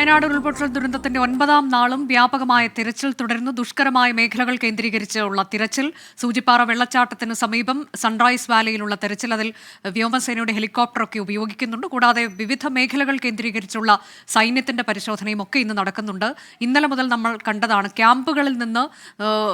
വയനാട് ഉരുൾപൊട്ടൽ ദുരന്തത്തിന്റെ ഒൻപതാം നാളും വ്യാപകമായ തിരച്ചിൽ തുടരുന്നു. ദുഷ്കരമായ മേഖലകൾ കേന്ദ്രീകരിച്ചുള്ള തിരച്ചിൽ. സൂചിപ്പാറ വെള്ളച്ചാട്ടത്തിന് സമീപം സൺറൈസ് വാലിയിലുള്ള തിരച്ചിൽ അതിൽ വ്യോമസേനയുടെ ഹെലികോപ്റ്ററൊക്കെ ഉപയോഗിക്കുന്നുണ്ട്. കൂടാതെ വിവിധ മേഖലകൾ കേന്ദ്രീകരിച്ചുള്ള സൈന്യത്തിന്റെ പരിശോധനയും ഒക്കെ ഇന്ന് നടക്കുന്നുണ്ട്. ഇന്നലെ മുതൽ നമ്മൾ കണ്ടതാണ് ക്യാമ്പുകളിൽ നിന്ന്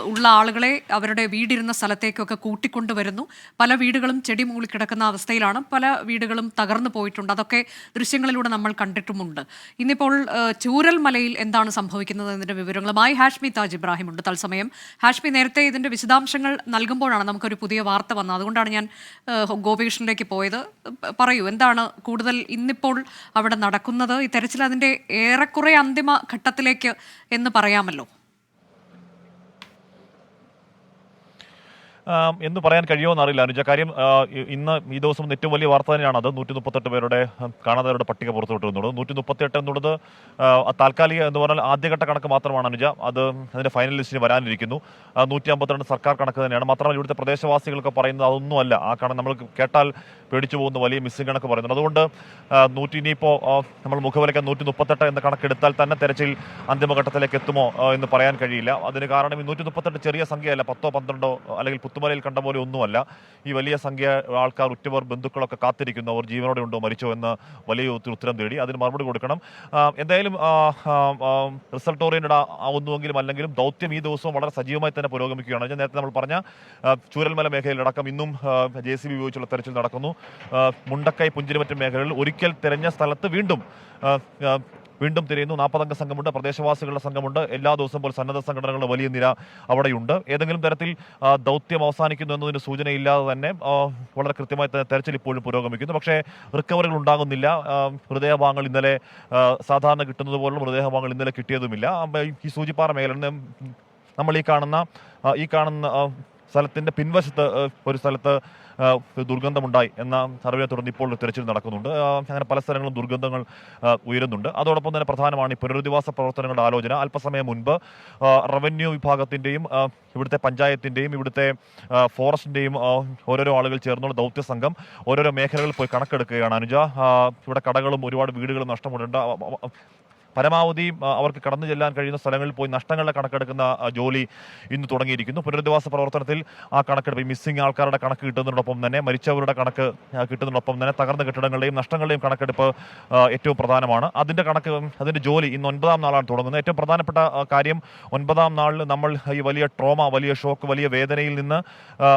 ഉള്ള ആളുകളെ അവരുടെ വീടിരുന്ന സ്ഥലത്തേക്കൊക്കെ കൂട്ടിക്കൊണ്ടുവരുന്നു. പല വീടുകളും ചെടി മൂളിക്കിടക്കുന്ന അവസ്ഥയിലാണ്. പല വീടുകളും തകർന്നു പോയിട്ടുണ്ട്. അതൊക്കെ ദൃശ്യങ്ങളിലൂടെ നമ്മൾ കണ്ടിട്ടുമുണ്ട്. ഇന്നിപ്പോൾ ഏഹ്, ചൂരൽമലയിൽ എന്താണ് സംഭവിക്കുന്നത് എന്നതിന്റെ വിവരങ്ങളുമായി ഹാഷ്മി താജ് ഇബ്രാഹിം ഉണ്ട് തത്സമയം ഹാഷ്മി നേരത്തെ ഇതിന്റെ വിശദാംശങ്ങൾ നൽകുമ്പോഴാണ് നമുക്കൊരു പുതിയ വാർത്ത വന്നത്. അതുകൊണ്ടാണ് ഞാൻ ഗോപികൃഷ്ണനിലേക്ക് പോയത്. പറയൂ എന്താണ് കൂടുതൽ ഇന്നിപ്പോൾ അവിടെ നടക്കുന്നത്? ഈ തെരച്ചിൽ അതിന്റെ ഏറെക്കുറെ അന്തിമ ഘട്ടത്തിലേക്ക് എന്ന് പറയാമല്ലോ. എന്ന് പറയാൻ കഴിയുമോ അറിയില്ല അനുജ. കാര്യം ഇന്ന് ഈ ദിവസം ഏറ്റവും വലിയ വാർത്ത തന്നെയാണ് അത്. നൂറ്റി മുപ്പത്തെട്ട് പേരുടെ കാണാതായവരുടെ പട്ടിക പുറത്തുവിട്ടു എന്നുള്ളത് നൂറ്റി മുപ്പത്തിയെട്ട് എന്നുള്ളത് താൽക്കാലിക എന്ന് പറഞ്ഞാൽ ആദ്യഘട്ട കണക്ക് മാത്രമാണ് അനുജ. അത് അതിന്റെ ഫൈനൽ ലിസ്റ്റിന് വരാനിരിക്കുന്നു. നൂറ്റി അമ്പത്തിരണ്ട് സർക്കാർ കണക്ക് തന്നെയാണ്. മാത്രമല്ല ഇവിടുത്തെ പ്രദേശവാസികളൊക്കെ പറയുന്നത് അതൊന്നുമല്ല. ആ കണക്ക് നമ്മൾ കേട്ടാൽ പേടിച്ചു പോകുന്ന വലിയ മിസ്സിംഗ് കണക്ക് പറയുന്നുണ്ട്. അതുകൊണ്ട് നൂറ്റി ഇനിയിപ്പോൾ നമ്മൾ മുഖവിലയ്ക്ക് നൂറ്റി മുപ്പത്തെട്ട് എന്ന കണക്കെടുത്താൽ തന്നെ തെരച്ചിൽ അന്തിമഘട്ടത്തിലേക്ക് എത്തുമോ എന്ന് പറയാൻ കഴിയില്ല. അതിന് കാരണം ഈ നൂറ്റി മുപ്പത്തെട്ട് ചെറിയ സംഖ്യയല്ല. പത്തോ പന്ത്രണ്ടോ അല്ലെങ്കിൽ പുത്തുമലയിൽ കണ്ട പോലെ ഒന്നുമല്ല. ഈ വലിയ സംഖ്യ ആൾക്കാർ ഉറ്റവർ ബന്ധുക്കളൊക്കെ കാത്തിരിക്കുന്നു. അവർ ജീവനോടെ ഉണ്ടോ? മരിച്ചോ എന്ന് വലിയ ഉത്ത- ഉത്തരം തേടി. അതിന് മറുപടി കൊടുക്കണം. എന്തായാലും റിസൾട്ട് ഓറിയന്റഡ് ആവുന്നുവെങ്കിലും അല്ലെങ്കിലും ദൗത്യം ഈ ദിവസവും വളരെ സജീവമായി തന്നെ പുരോഗമിക്കുകയാണ്. ഞാൻ നേരത്തെ നമ്മൾ പറഞ്ഞ ചൂരൽമല മേഖലയിലടക്കം ഇന്നും ജെ സി ബി ഉപയോഗിച്ചുള്ള തെരച്ചിൽ നടക്കുന്നു. മുണ്ടക്കൈ പുഞ്ചിരിമറ്റം മേഖലകളിൽ ഒരിക്കൽ തെരഞ്ഞ സ്ഥലത്ത് വീണ്ടും വീണ്ടും തിരയുന്നു. നാൽപ്പതംഗ സംഘമുണ്ട് പ്രദേശവാസികളുടെ സംഘമുണ്ട്. എല്ലാ ദിവസവും പോലെ സന്നദ്ധ സംഘടനകളുടെ വലിയ നിര അവിടെയുണ്ട്. ഏതെങ്കിലും തരത്തിൽ ദൗത്യം അവസാനിക്കുന്നു എന്നതിന് സൂചനയില്ലാതെ തന്നെ വളരെ കൃത്യമായി തന്നെ തെരച്ചിൽ ഇപ്പോഴും പുരോഗമിക്കുന്നു. പക്ഷേ റിക്കവറികൾ ഉണ്ടാകുന്നില്ല. മൃതദേഹഭാഗങ്ങൾ ഇന്നലെ സാധാരണ കിട്ടുന്നത് പോലുള്ള മൃതദേഹഭാഗങ്ങൾ ഇന്നലെ കിട്ടിയതുമില്ല. ഈ സൂചിപ്പാറ മേഖല നമ്മൾ ഈ കാണുന്ന ഈ കാണുന്ന ആ, സ്ഥലത്തിന്റെ പിൻവശത്ത് ഒരു സ്ഥലത്ത് ദുർഗന്ധമുണ്ടായി എന്ന സർവേ തുടർന്ന് ഇപ്പോൾ തിരച്ചിൽ നടക്കുന്നുണ്ട്. അങ്ങനെ പല സ്ഥലങ്ങളും ദുർഗന്ധങ്ങൾ ഉയരുന്നുണ്ട്. അതോടൊപ്പം തന്നെ പ്രധാനമാണ് ഈ പുനരധിവാസ പ്രവർത്തനങ്ങളുടെ ആലോചന. അല്പസമയം മുൻപ് റവന്യൂ വിഭാഗത്തിന്റെയും ഇവിടുത്തെ പഞ്ചായത്തിന്റെയും ഇവിടുത്തെ ഫോറസ്റ്റിന്റെയും ഓരോരോ ആളുകൾ ചേർന്നുള്ള ദൗത്യ സംഘം ഓരോരോ മേഖലകളിൽ പോയി കണക്കെടുക്കുകയാണ് അനുജ. ഇവിടെ കടകളും ഒരുപാട് വീടുകളും നഷ്ടമുണ്ട് പരമാവധി അവർക്ക് കടന്നു ചെല്ലാൻ കഴിയുന്ന സ്ഥലങ്ങളിൽ പോയി നഷ്ടങ്ങളുടെ കണക്കെടുക്കുന്ന ജോലി ഇന്ന് തുടങ്ങിയിരിക്കുന്നു. പുനരധിവാസ പ്രവർത്തനത്തിൽ ആ കണക്കെടുപ്പ് മിസ്സിംഗ് ആൾക്കാരുടെ കണക്ക് കിട്ടുന്നതിനോടൊപ്പം തന്നെ മരിച്ചവരുടെ കണക്ക് കിട്ടുന്നതിനോടൊപ്പം തന്നെ തകർന്ന കെട്ടിടങ്ങളുടെയും നഷ്ടങ്ങളുടെയും കണക്കെടുപ്പ് ഏറ്റവും പ്രധാനമാണ്. അതിന്റെ കണക്ക് അതിന്റെ ജോലി ഇന്ന് ഒൻപതാം നാളാണ് തുടങ്ങുന്നത്. ഏറ്റവും പ്രധാനപ്പെട്ട കാര്യം ഒൻപതാം നാളിൽ നമ്മൾ ഈ വലിയ ട്രോമ വലിയ ഷോക്ക് വലിയ വേദനയിൽ നിന്ന്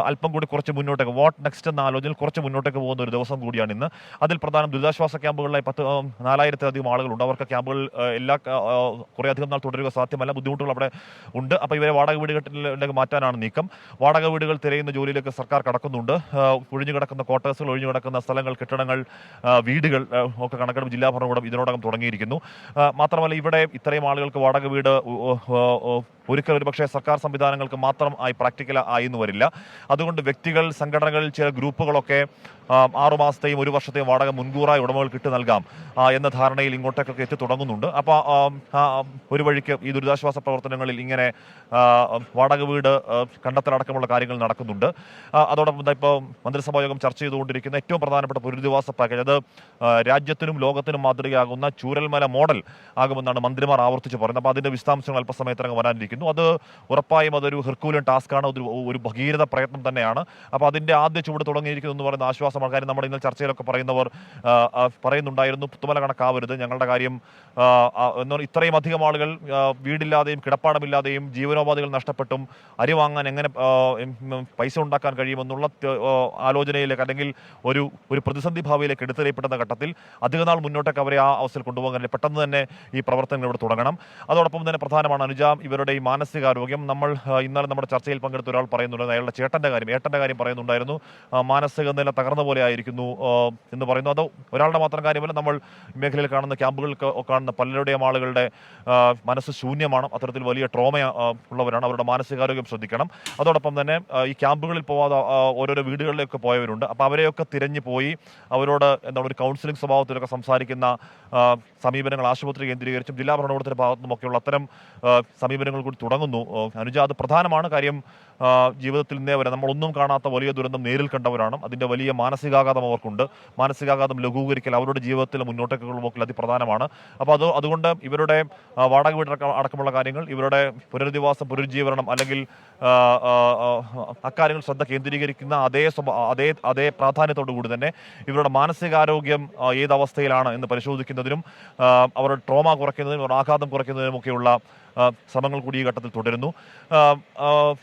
അല്പം കൂടി കുറച്ച് മുന്നോട്ടേക്ക് വാട്ട് നെക്സ്റ്റ് എന്ന ആലോചനയിൽ കുറച്ച് മുന്നോട്ടേക്ക് പോകുന്ന ഒരു ദിവസം കൂടിയാണ് ഇന്ന്. അതിൽ പ്രധാനം ദുരിതാശ്വാസ ക്യാമ്പുകളിലായി പത്ത് നാലായിരത്തിലധികം ആളുകളുണ്ട്. അവർക്ക് ക്യാമ്പുകൾ എല്ലാ കുറേ അധികം നാൾ തുടരുക സാധ്യമല്ല. ബുദ്ധിമുട്ടുകൾ അവിടെ ഉണ്ട്. അപ്പോൾ ഇവരെ വാടക വീടുകളിലേക്ക് മാറ്റാനാണ് നീക്കം. വാടക വീടുകൾ തിരയുന്ന ജോലിയിലേക്ക് സർക്കാർ കടക്കുന്നുണ്ട്. ഒഴിഞ്ഞു കിടക്കുന്ന ക്വാർട്ടേഴ്സുകൾ ഒഴിഞ്ഞു കിടക്കുന്ന സ്ഥലങ്ങൾ കെട്ടിടങ്ങൾ വീടുകൾ ഒക്കെ കണക്കെടുപ്പ് ജില്ലാ ഭരണകൂടം ഇതിനോടകം തുടങ്ങിയിരിക്കുന്നു. മാത്രമല്ല ഇവിടെ ഇത്രയും ആളുകൾക്ക് വാടക വീട് ഒരുക്കൽ ഒരു പക്ഷേ സർക്കാർ സംവിധാനങ്ങൾക്ക് മാത്രം ആയി പ്രാക്ടിക്കൽ ആയി എന്ന് വരില്ല. അതുകൊണ്ട് വ്യക്തികൾ സംഘടനകൾ ചില ഗ്രൂപ്പുകളൊക്കെ ആറുമാസത്തെയും ഒരു വർഷത്തെയും വാടക മുൻകൂറായി ഉടമകൾക്ക് ഇട്ട് നൽകാം എന്ന ധാരണയിൽ ഇങ്ങോട്ടേക്കൊക്കെ എത്തി തുടങ്ങുന്നുണ്ട്. അപ്പോൾ ഒരു വഴിക്ക് ഈ ദുരിതാശ്വാസ പ്രവർത്തനങ്ങളിൽ ഇങ്ങനെ വാടക വീട് കണ്ടെത്തലടക്കമുള്ള കാര്യങ്ങൾ നടക്കുന്നുണ്ട്. അതോടൊപ്പം ഇപ്പോൾ മന്ത്രിസഭാ യോഗം ചർച്ച ചെയ്തുകൊണ്ടിരിക്കുന്ന ഏറ്റവും പ്രധാനപ്പെട്ട പുനരധിവാസ പാക്കേജ് അത് രാജ്യത്തിനും ലോകത്തിനും മാതൃകയാകുന്ന ചൂരൽമല മോഡൽ ആകുമെന്നാണ് മന്ത്രിമാർ ആവർത്തിച്ച് പറയുന്നത്. അപ്പോൾ അതിന്റെ വിശദാംശങ്ങൾ അല്പസമയത്തിനകം വരാനിരിക്കുന്നു. അത് ഉറപ്പായും അതൊരു ഹെർക്കൂലൻ ടാസ്ക്കാണ്. ഒരു ഒരു ഭഗീരഥ പ്രയത്നം തന്നെയാണ്. അപ്പോൾ അതിന്റെ ആദ്യ ചൂട് തുടങ്ങിയിരിക്കുന്നു എന്ന് പറയുന്ന ആശ്വാസമാണ് കാര്യം നമ്മുടെ ഇന്നലെ ചർച്ചയിലൊക്കെ പറയുന്നവർ പറയുന്നുണ്ടായിരുന്നു. പുത്തുമല കണക്കാവരുത്. ഞങ്ങളുടെ കാര്യം എന്ന് പറഞ്ഞാൽ ഇത്രയും അധികം ആളുകൾ വീടില്ലാതെയും കിടപ്പാടമില്ലാതെയും ജീവനോപാധികൾ നഷ്ടപ്പെട്ടും അരി വാങ്ങാൻ എങ്ങനെ പൈസ ഉണ്ടാക്കാൻ കഴിയുമെന്നുള്ള ആലോചനയിലേക്ക് അല്ലെങ്കിൽ ഒരു ഒരു പ്രതിസന്ധി ഭാവിയിലേക്ക് എടുത്തെറിയപ്പെടുന്ന ഘട്ടത്തിൽ അധിക നാൾ മുന്നോട്ടേക്ക് അവരെ ആ അവസ്ഥയിൽ കൊണ്ടുപോകാൻ പെട്ടെന്ന് തന്നെ ഈ പ്രവർത്തനങ്ങൾ ഇവിടെ തുടങ്ങണം. അതോടൊപ്പം തന്നെ പ്രധാനമാണ് അനുജാം ഇവരുടെ ഈ മാനസികാരോഗ്യം. നമ്മൾ ഇന്നലെ നമ്മുടെ ചർച്ചയിൽ പങ്കെടുത്ത ഒരാൾ പറയുന്നുണ്ട് അയാളുടെ ചേട്ടന്റെ കാര്യം. ഏട്ടന്റെ കാര്യം പറയുന്നുണ്ടായിരുന്നു. മാനസിക നില തകർന്ന പോലെ ആയിരിക്കുന്നു എന്ന് പറയുന്നു. അത് ഒരാളുടെ മാത്രം കാര്യമല്ല നമ്മൾ മേഖലയിൽ കാണുന്ന ക്യാമ്പുകളിൽ കാണുന്ന പലരുടെയും ആളുകളുടെ മനസ്സ് ശൂന്യമാണ്. അത്തരത്തിൽ വലിയ ട്രോമ ഉള്ളവരാണ്. അവരുടെ മാനസികാരോഗ്യം ശ്രദ്ധിക്കണം. അതോടൊപ്പം തന്നെ ഈ ക്യാമ്പുകളിൽ പോവാതെ ഓരോരോ വീടുകളിലൊക്കെ പോയവരുണ്ട്. അപ്പോൾ അവരെയൊക്കെ തിരഞ്ഞു പോയി അവരോട് എന്താണ് ഒരു കൗൺസിലിംഗ് സ്വഭാവത്തിലൊക്കെ സംസാരിക്കുന്ന സമീപനങ്ങൾ ആശുപത്രി കേന്ദ്രീകരിച്ചും ജില്ലാ ഭരണകൂടത്തിന്റെ ഭാഗത്തു നിന്നുമൊക്കെയുള്ള അത്തരം സമീപനങ്ങൾ കൂടി തുടങ്ങുന്നു. അനുജ അത് പ്രധാനമാണ് കാര്യം. ജീവിതത്തിൽ നിന്നേ വരെ നമ്മളൊന്നും കാണാത്ത വലിയ ദുരന്തം നേരിൽ കണ്ടവരാണ്. അതിന്റെ വലിയ മാനസികാഘാതം അവർക്കുണ്ട്. മാനസികാഘാതം ലഘൂകരിക്കൽ അവരുടെ ജീവിതത്തിലെ മുന്നോട്ടേക്കുള്ള പോക്കൽ അതിപ്രധാനമാണ്. അപ്പോൾ അത് അതുകൊണ്ട് ഇവരുടെ വാടക വീട് അടക്കമുള്ള കാര്യങ്ങൾ ഇവരുടെ പുനരധിവാസം പുനരുജ്ജീവനം അല്ലെങ്കിൽ അക്കാര്യങ്ങൾ ശ്രദ്ധ കേന്ദ്രീകരിക്കുന്ന അതേ അതേ അതേ പ്രാധാന്യത്തോടു കൂടി തന്നെ ഇവരുടെ മാനസികാരോഗ്യം ഏത് അവസ്ഥയിലാണ് എന്ന് പരിശോധിക്കുന്നതിനും അവരുടെ ട്രോമ കുറയ്ക്കുന്നതിനും ആഘാതം കുറയ്ക്കുന്നതിനുമൊക്കെയുള്ള ശ്രമങ്ങൾ കൂടി ഈ ഘട്ടത്തിൽ തുടരുന്നു.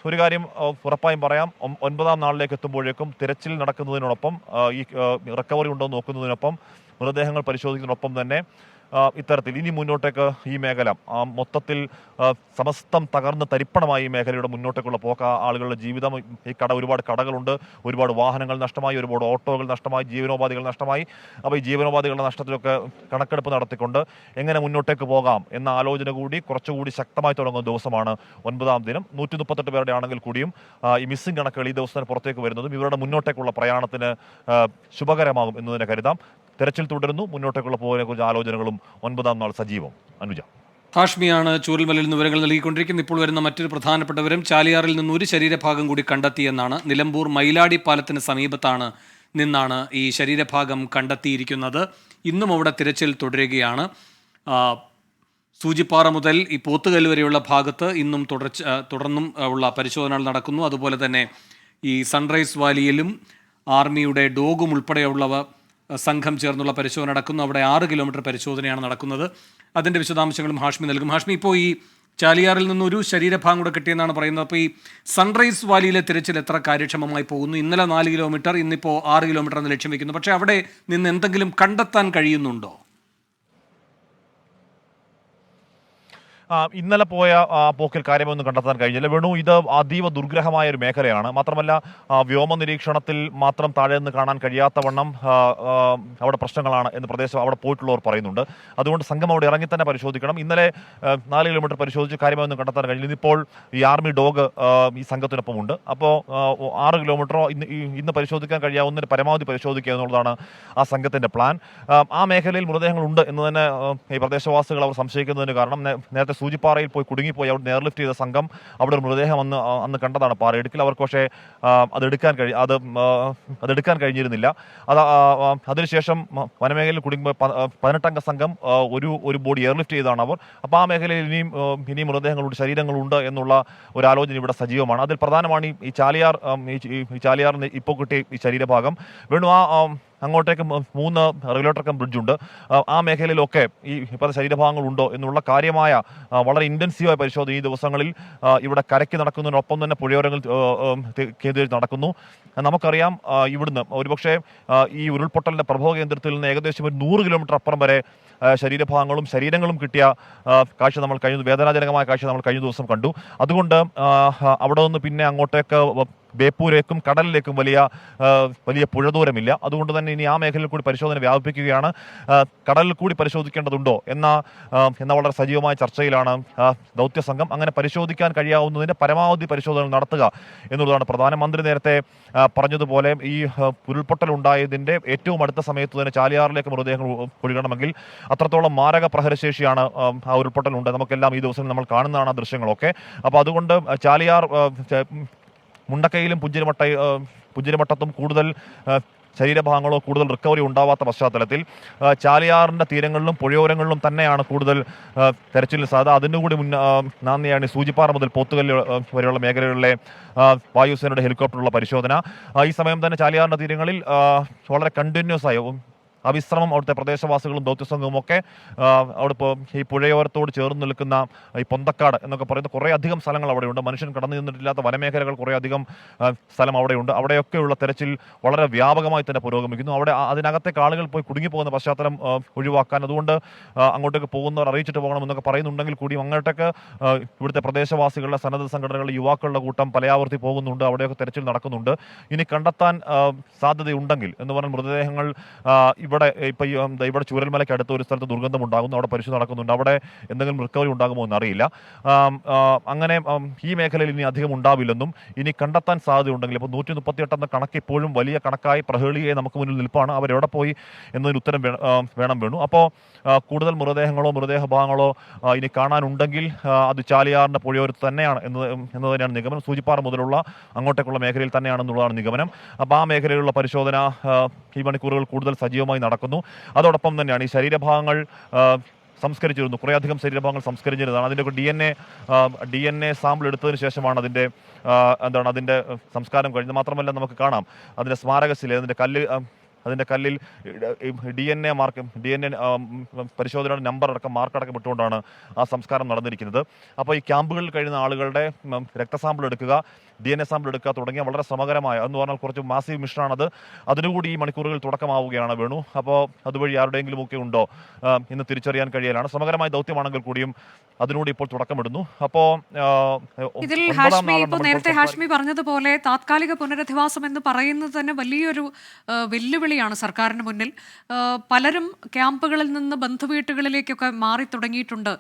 ഒരു കാര്യം ഉറപ്പായും പറയാം. ഒൻപതാം നാളിലേക്ക് എത്തുമ്പോഴേക്കും തിരച്ചിൽ നടക്കുന്നതിനോടൊപ്പം ഈ റിക്കവറി ഉണ്ടോ നോക്കുന്നതിനൊപ്പം മൃതദേഹങ്ങൾ പരിശോധിക്കുന്നതിനൊപ്പം തന്നെ ഇത്തരത്തിൽ ഇനി മുന്നോട്ടേക്ക് ഈ മേഖല മൊത്തത്തിൽ സമസ്തം തകർന്ന് തരിപ്പണമായി ഈ മേഖലയുടെ മുന്നോട്ടേക്കുള്ള പോക്ക. ആളുകളുടെ ജീവിതം ഈ കട ഒരുപാട് കടകളുണ്ട്. ഒരുപാട് വാഹനങ്ങൾ നഷ്ടമായി ഒരുപാട് ഓട്ടോകൾ നഷ്ടമായി ജീവനോപാധികൾ നഷ്ടമായി. അപ്പോൾ ഈ ജീവനോപാധികളുടെ നഷ്ടത്തിലൊക്കെ കണക്കെടുപ്പ് നടത്തിക്കൊണ്ട് എങ്ങനെ മുന്നോട്ടേക്ക് പോകാം എന്ന ആലോചന കൂടി കുറച്ചുകൂടി ശക്തമായി തുടങ്ങുന്ന ദിവസമാണ് ഒൻപതാം ദിനം. നൂറ്റി മുപ്പത്തെട്ട് പേരുടെ ആണെങ്കിൽ കൂടിയും ഈ മിസ്സിംഗ് കണക്കുകൾ ഈ ദിവസത്തിന് പുറത്തേക്ക് വരുന്നതും ഇവരുടെ മുന്നോട്ടേക്കുള്ള പ്രയാണത്തിന് ശുഭകരമാകും എന്ന് തന്നെ കരുതാം. തെരച്ചിൽ തുടരുന്നു. മുന്നോട്ടേക്കുള്ള കുറിച്ച് ആലോചനകളും ഒൻപതാം നാൾ സജീവം. അനുജ. ഹാഷ്മിയാണ് ചൂരൽമലയിൽ നിന്ന് വിവരങ്ങൾ നൽകിക്കൊണ്ടിരിക്കുന്നത്. ഇപ്പോൾ വരുന്ന മറ്റൊരു പ്രധാനപ്പെട്ട വിവരം ചാലിയാറിൽ നിന്ന് ഒരു ശരീരഭാഗം കൂടി കണ്ടെത്തിയെന്നാണ് നിലമ്പൂർ മൈലാടി പാലത്തിന് സമീപത്താണ് നിന്നാണ് ഈ ശരീരഭാഗം കണ്ടെത്തിയിരിക്കുന്നത്. ഇന്നും അവിടെ തിരച്ചിൽ തുടരുകയാണ്. സൂചിപ്പാറ മുതൽ ഈ പോത്തുകല്ല് വരെയുള്ള ഭാഗത്ത് ഇന്നും തുടർച്ച തുടർന്നും ഉള്ള പരിശോധനകൾ നടക്കുന്നു. അതുപോലെ തന്നെ ഈ സൺറൈസ് വാലിയിലും ആർമിയുടെ ഡോഗും ഉൾപ്പെടെയുള്ളവ സംഘം ചേർന്നുള്ള പരിശോധന നടക്കുന്നു. അവിടെ ആറ് കിലോമീറ്റർ പരിശോധനയാണ് നടക്കുന്നത്. അതിന്റെ വിശദാംശങ്ങളും ഹാഷ്മി നൽകും. ഹാഷ്മി ഇപ്പോൾ ഈ ചാലിയാറിൽ നിന്നൊരു ശരീരഭാഗം കൂടെ കിട്ടിയെന്നാണ് പറയുന്നത്. അപ്പോൾ ഈ സൺറൈസ് വാലിയിലെ തിരച്ചിൽ എത്ര കാര്യക്ഷമമായി പോകുന്നു? ഇന്നലെ നാല് കിലോമീറ്റർ ഇന്നിപ്പോൾ ആറ് കിലോമീറ്റർ എന്ന് ലക്ഷ്യം വയ്ക്കുന്നു പക്ഷേ അവിടെ നിന്ന് എന്തെങ്കിലും കണ്ടെത്താൻ കഴിയുന്നുണ്ടോ? ഇന്നലെ പോയ പോക്കിൽ കാര്യമൊന്നും കണ്ടെത്താൻ കഴിഞ്ഞില്ല. വേണു ഇത് അതീവ ദുർഗ്രഹമായ ഒരു മേഖലയാണ്. മാത്രമല്ല വ്യോമ നിരീക്ഷണത്തിൽ മാത്രം താഴെ നിന്ന് കാണാൻ കഴിയാത്ത വണ്ണം അവിടെ പ്രശ്നങ്ങളാണ് എന്ന് പ്രദേശം അവിടെ പോയിട്ടുള്ളവർ പറയുന്നുണ്ട്. അതുകൊണ്ട് സംഘം അവിടെ ഇറങ്ങി തന്നെ പരിശോധിക്കണം. ഇന്നലെ നാല് കിലോമീറ്റർ പരിശോധിച്ച് കാര്യമൊന്നും കണ്ടെത്താൻ കഴിഞ്ഞില്ല. ഇപ്പോൾ ഈ ആർമി ഡോഗ് ഈ സംഘത്തിനൊപ്പം ഉണ്ട് അപ്പോൾ ആറ് കിലോമീറ്ററോ ഇന്ന് ഇന്ന് പരിശോധിക്കാൻ കഴിയാവുന്നതിന് പരമാവധി പരിശോധിക്കുക എന്നുള്ളതാണ് ആ സംഘത്തിന്റെ പ്ലാൻ. ആ, മേഖലയിൽ മൃതദേഹങ്ങളുണ്ട് എന്ന് തന്നെ ഈ പ്രദേശവാസികൾ അവർ സംശയിക്കുന്നതിന് കാരണം. നേരത്തെ സൂചിപ്പാറയിൽ പോയി കുടുങ്ങിപ്പോയി. അവിടെ എയർലിഫ്റ്റ് ചെയ്ത സംഘം അവിടെ മൃതദേഹം അന്ന് അന്ന് കണ്ടതാണ് പാറയെടുക്കിൽ അവർക്ക് പക്ഷേ അതെടുക്കാൻ കഴി അത് അതെടുക്കാൻ കഴിഞ്ഞിരുന്നില്ല. അത് അതിനുശേഷം വനമേഖലയിൽ കുടുങ്ങി പതിനെട്ടംഗ സംഘം ഒരു ഒരു ബോഡി എയർലിഫ്റ്റ് ചെയ്താണ് അവർ. അപ്പോൾ ആ മേഖലയിൽ ഇനിയും ഇനിയും മൃതദേഹങ്ങളുണ്ട് ശരീരങ്ങളുണ്ട് എന്നുള്ള ഒരു ആലോചന ഇവിടെ സജീവമാണ്. അതിൽ പ്രധാനമാണ് ഈ- ചാലിയാർ ഈ ചാലിയാറിന് ഇപ്പോൾ കിട്ടിയ ഈ ശരീരഭാഗം. വീണ്ടും ആ ആ, അങ്ങോട്ടേക്ക് മൂന്ന് റെഗുലേറ്റർ കം ബ്രിഡ്ജുണ്ട്. ആ, മേഖലയിലൊക്കെ ഈ പല ശരീരഭാഗങ്ങൾ ഉണ്ടോ എന്നുള്ള കാര്യമായ വളരെ ഇന്റൻസീവായ പരിശോധന ഈ ദിവസങ്ങളിൽ ഇവിടെ കരയ്ക്ക് നടക്കുന്നതിനൊപ്പം തന്നെ പുഴയോരങ്ങൾ കേന്ദ്രീകരിച്ച് നടക്കുന്നു. നമുക്കറിയാം ഇവിടുന്ന് ഒരുപക്ഷെ ഈ ഉരുൾപൊട്ടലിന്റെ പ്രഭവ കേന്ദ്രത്തിൽ നിന്ന് ഏകദേശം ഒരു നൂറ് കിലോമീറ്റർ അപ്പുറം വരെ ശരീരഭാഗങ്ങളും ശരീരങ്ങളും കിട്ടിയ കാഴ്ച നമ്മൾ കഴിഞ്ഞ വേദനാജനകമായ കാഴ്ച നമ്മൾ കഴിഞ്ഞ ദിവസം കണ്ടു. അതുകൊണ്ട് അവിടെ നിന്ന് പിന്നെ അങ്ങോട്ടേക്ക് ബേപ്പൂരേക്കും കടലിലേക്കും വലിയ വലിയ പുഴദൂരമില്ല അതുകൊണ്ട് തന്നെ ഇനി ആ മേഖലയിൽ കൂടി പരിശോധന വ്യാപിപ്പിക്കുകയാണ്. കടലിൽ കൂടി പരിശോധിക്കേണ്ടതുണ്ടോ എന്ന എന്ന വളരെ സജീവമായ ചർച്ചയിലാണ് ദൗത്യ സംഘം അങ്ങനെ പരിശോധിക്കാൻ കഴിയാവുന്നതിന്റെ പരമാവധി പരിശോധന നടത്തുക എന്നുള്ളതാണ് പ്രധാനമന്ത്രി നേരത്തെ പറഞ്ഞതുപോലെ ഈ ഉരുൾപൊട്ടലുണ്ടായതിന്റെ ഏറ്റവും അടുത്ത സമയത്ത് തന്നെ ചാലിയാറിലേക്ക് മൃതദേഹങ്ങൾ ഒഴുകണമെങ്കിൽ അത്രത്തോളം മാരക പ്രഹരശേഷിയാണ് ആ, ഉരുൾപൊട്ടലുണ്ട്. നമുക്കെല്ലാം ഈ ദിവസം നമ്മൾ കാണുന്നതാണ് ആ ദൃശ്യങ്ങളൊക്കെ. അപ്പോൾ അതുകൊണ്ട് ചാലിയാർ മുണ്ടക്കയിലും പുഞ്ചിരിമട്ട പുഞ്ചിരിമട്ടത്തും കൂടുതൽ ശരീരഭാഗങ്ങളോ കൂടുതൽ റിക്കവറി ഉണ്ടാവാത്ത പശ്ചാത്തലത്തിൽ ചാലിയാറിന്റെ തീരങ്ങളിലും പുഴയോരങ്ങളിലും തന്നെയാണ് കൂടുതൽ തെരച്ചിൽ. സാധ്യത അതിന്റെ കൂടി മുന്ന നാന്ദിയാണ് സൂചിപ്പാറ മുതൽ പോത്തുകല്ല് വരെയുള്ള മേഖലകളിലെ വായുസേനയുടെ ഹെലികോപ്റ്ററുള്ള പരിശോധന. ഈ സമയം തന്നെ ചാലിയാറിന്റെ തീരങ്ങളിൽ വളരെ കണ്ടിന്യൂസ് ആയി അവിശ്രമം അവിടുത്തെ പ്രദേശവാസികളും ദൗത്യസംഘവും ഒക്കെ അവിടെ ഇപ്പോൾ ഈ പുഴയോരത്തോട് ചേർന്ന് നിൽക്കുന്ന ഈ പൊന്തക്കാട് എന്നൊക്കെ പറയുന്ന കുറേ അധികം സ്ഥലങ്ങൾ അവിടെയുണ്ട്. മനുഷ്യൻ കടന്നു നിന്നിട്ടില്ലാത്ത വനമേഖലകൾ കുറേ അധികം സ്ഥലം അവിടെയുണ്ട്. അവിടെയൊക്കെയുള്ള തെരച്ചിൽ വളരെ വ്യാപകമായി തന്നെ പുരോഗമിക്കുന്നു. അവിടെ അതിനകത്തെ ആളുകൾ പോയി കുടുങ്ങിപ്പോകുന്ന പശ്ചാത്തലം ഒഴിവാക്കാൻ. അതുകൊണ്ട് അങ്ങോട്ടേക്ക് പോകുന്നവർ അറിയിച്ചിട്ട് പോകണം എന്നൊക്കെ പറയുന്നുണ്ടെങ്കിൽ കൂടിയും അങ്ങോട്ടേക്ക് ഇവിടുത്തെ പ്രദേശവാസികളുടെ സന്നദ്ധ സംഘടനകളുടെ യുവാക്കളുടെ കൂട്ടം പലയാവർത്തി പോകുന്നുണ്ട്. അവിടെയൊക്കെ തെരച്ചിൽ നടക്കുന്നുണ്ട്. ഇനി കണ്ടെത്താൻ സാധ്യതയുണ്ടെങ്കിൽ എന്ന് പറഞ്ഞാൽ മൃതദേഹങ്ങൾ ഇവിടെ ഇവിടെ ഇപ്പൊ ഇവിടെ ചൂരൽമലയ്ക്ക് അടുത്ത ഒരു സ്ഥലത്ത് ദുർഗന്ധം ഉണ്ടാകുന്നു അവിടെ പരിശോധന നടക്കുന്നുണ്ട്. അവിടെ എന്തെങ്കിലും റിക്കവറി ഉണ്ടാകുമോ എന്നറിയില്ല. അങ്ങനെ ഈ മേഖലയിൽ ഇനി അധികം ഉണ്ടാവില്ലെന്നും ഇനി കണ്ടെത്താൻ സാധ്യതയുണ്ടെങ്കിൽ ഇപ്പോൾ നൂറ്റി എന്ന കണക്ക് ഇപ്പോഴും വലിയ കണക്കായി പ്രഹേളിയെ നമുക്ക് മുന്നിൽ നിൽപ്പാണ്. അവരെവിടെ പോയി എന്നതിന് ഉത്തരം വേണം വേണു. അപ്പോൾ കൂടുതൽ മൃതദേഹങ്ങളോ മൃതദേഹ ഭാഗങ്ങളോ ഇനി കാണാനുണ്ടെങ്കിൽ അത് ചാലിയാറിന്റെ പുഴയോരത്ത് തന്നെയാണ് എന്ന് എന്ന് തന്നെയാണ് നിഗമനം. സൂചിപ്പാറ മുതലുള്ള അങ്ങോട്ടേക്കുള്ള മേഖലയിൽ തന്നെയാണെന്നുള്ളതാണ് നിഗമനം. അപ്പോൾ ആ മേഖലയിലുള്ള പരിശോധന ഈ മണിക്കൂറുകൾ കൂടുതൽ സജീവമായി നടക്കുന്നു. അതോടൊപ്പം തന്നെയാണ് ഈ ശരീരഭാഗങ്ങൾ സംസ്കരിച്ചിരുന്നു. കുറേയധികം ശരീരഭാഗങ്ങൾ സംസ്കരിച്ചിരുന്നതാണ്. അതിന്റെ D N A D N A sample എടുത്തതിന് ശേഷമാണ് അതിന്റെ എന്താണ് അതിന്റെ സംസ്കാരം കഴിഞ്ഞത്. മാത്രമല്ല നമുക്ക് കാണാം. അതിന്റെ സ്മാരകശില അതിന്റെ കല്ല് അതിന്റെ കല്ലിൽ D N A mark D N A പരിശോധനയുടെ നമ്പർ അടക്കം മാർക്കടക്കം ഇട്ടുകൊണ്ടാണ് ആ സംസ്കാരം നടന്നിരിക്കുന്നത്. അപ്പോൾ ഈ ക്യാമ്പുകളിൽ കഴിയുന്ന ആളുകളുടെ രക്തസാമ്പിൾ എടുക്കുക ഡി എൻ എ സാമ്പിൾ എടുക്കുക തുടങ്ങിയ വളരെ ശ്രമകരമായ എന്ന് പറഞ്ഞാൽ കുറച്ച് മാസീവ് മിഷനാണത്. അതിനുകൂടി ഈ മണിക്കൂറുകൾ തുടക്കമാവുകയാണ് വേണു. അപ്പോൾ അതുവഴി ആരുടെയെങ്കിലും ഒക്കെ ഉണ്ടോ? ഇന്ന് തിരിച്ചറിയാൻ കഴിയാനാണ് ശ്രമകരമായ ദൗത്യമാണെങ്കിൽ കൂടിയും അതിനോട് ഇപ്പോൾ തുടക്കമിടുന്നു. അപ്പോ ഇതിൽ ഹാഷ്മി ഇപ്പോൾ നേരത്തെ ഹാഷ്മി പറഞ്ഞതുപോലെ താത്കാലിക പുനരധിവാസം എന്ന് പറയുന്നത് തന്നെ വലിയൊരു ആ, വെല്ലുവിളിയാണ് സർക്കാരിന് മുന്നിൽ. പലരും ക്യാമ്പുകളിൽ നിന്ന് ബന്ധുവീട്ടുകളിലേക്കൊക്കെ മാറി തുടങ്ങിയിട്ടുണ്ട്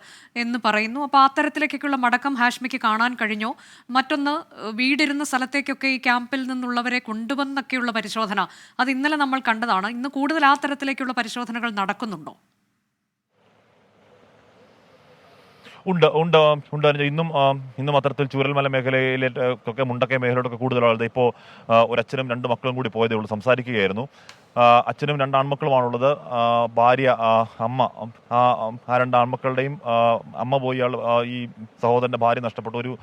എന്ന് പറയുന്നു. അപ്പോൾ അത്തരത്തിലേക്കൊക്കെയുള്ള മടക്കം ഹാഷ്മിക്ക് കാണാൻ കഴിഞ്ഞോ. മറ്റൊന്ന് വീടിരുന്ന സ്ഥലത്തേക്കൊക്കെ ഈ ക്യാമ്പിൽ നിന്നുള്ളവരെ കൊണ്ടുവന്നൊക്കെയുള്ള പരിശോധന. അത് ഇന്നലെ നമ്മൾ കണ്ടതാണ്. ഇന്ന് കൂടുതൽ ആ തരത്തിലേക്കുള്ള പരിശോധനകൾ നടക്കുന്നുണ്ടോ? ഉണ്ട് ഉണ്ട് ഉണ്ട്. ഇന്നും ആ, ഇന്നും അത്തരത്തിൽ ചൂരൽമല മേഖലയിലെ ആ, ഒക്കെ മുണ്ടക്കൈ മേഖലയോടൊക്കെ കൂടുതൽ ഇപ്പോൾ ഒരച്ഛനും രണ്ട് മക്കളും കൂടി പോയതേ ഉള്ളൂ. സംസാരിക്കുകയായിരുന്നു. ആ, അച്ഛനും രണ്ട് ആൺമക്കളുമാണുള്ളത്. ആ, ഭാര്യ അമ്മ ആ രണ്ടാൺമക്കളുടെയും അമ്മ പോയി ഈ സഹോദരന്റെ ഭാര്യ നഷ്ടപ്പെട്ടു. ഒരു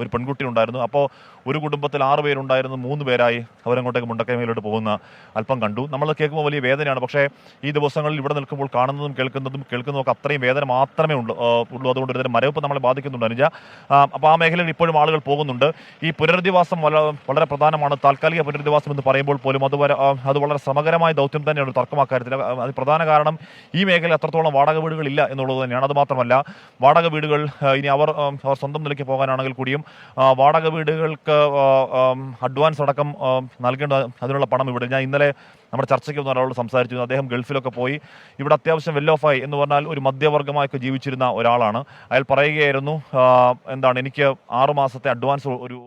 ഒരു പെൺകുട്ടി ഉണ്ടായിരുന്നു അപ്പോൾ ഒരു കുടുംബത്തിൽ ആറ് പേരുണ്ടായിരുന്നു. മൂന്ന് പേരായി അവരങ്ങോട്ടേക്ക് മുണ്ടക്കയമയിലോട്ട് പോകുന്ന അല്പം കണ്ടു. നമ്മൾ കേൾക്കുമ്പോൾ വലിയ വേദനയാണ്. പക്ഷേ ഈ ദിവസങ്ങളിൽ ഇവിടെ നിൽക്കുമ്പോൾ കാണുന്നതും കേൾക്കുന്നതും കേൾക്കുന്നതും അത്രയും വേദന മാത്രമേ ഉള്ളൂ. ഉള്ളൂ. അതുകൊണ്ട് ഒരു മരവിപ്പ് നമ്മളെ ബാധിക്കുന്നുണ്ട് അനുജ. അപ്പോൾ ആ മേഖലയിൽ ഇപ്പോഴും ആളുകൾ പോകുന്നുണ്ട്. ഈ പുനരധിവാസം വളരെ പ്രധാനമാണ്. താൽക്കാലിക പുനരധിവാസം എന്ന് പറയുമ്പോൾ പോലും അത് അത് വളരെ ശ്രമകരമായ ദൗത്യം തന്നെയാണ് തർക്കം അക്കാര്യത്തിൽ അത് പ്രധാന കാരണം ഈ മേഖലയിൽ അത്രത്തോളം വാടക വീടുകളില്ല എന്നുള്ളത് തന്നെയാണ്. അത് മാത്രമല്ല വാടക വീടുകൾ ഇനി അവർ അവർ സ്വന്തം നിലയ്ക്ക് പോകാനാണെങ്കിൽ കൂടിയും വാടക വീടുകൾക്ക് അഡ്വാൻസ് അടക്കം നൽകേണ്ട അതിനുള്ള പണം ഇവിടെ. ഞാൻ ഇന്നലെ നമ്മുടെ ചർച്ചയ്ക്ക് വന്ന ഒരാളോട് സംസാരിച്ചു അദ്ദേഹം ഗൾഫിലൊക്കെ പോയി. ഇവിടെ അത്യാവശ്യം ആയി എന്ന് പറഞ്ഞാൽ ഒരു മധ്യവർഗമായൊക്കെ ജീവിച്ചിരുന്ന ഒരാളാണ്. അയാൾ പറയുകയായിരുന്നു എന്താണ് എനിക്ക് ആറുമാസത്തെ അഡ്വാൻസ് ഒരു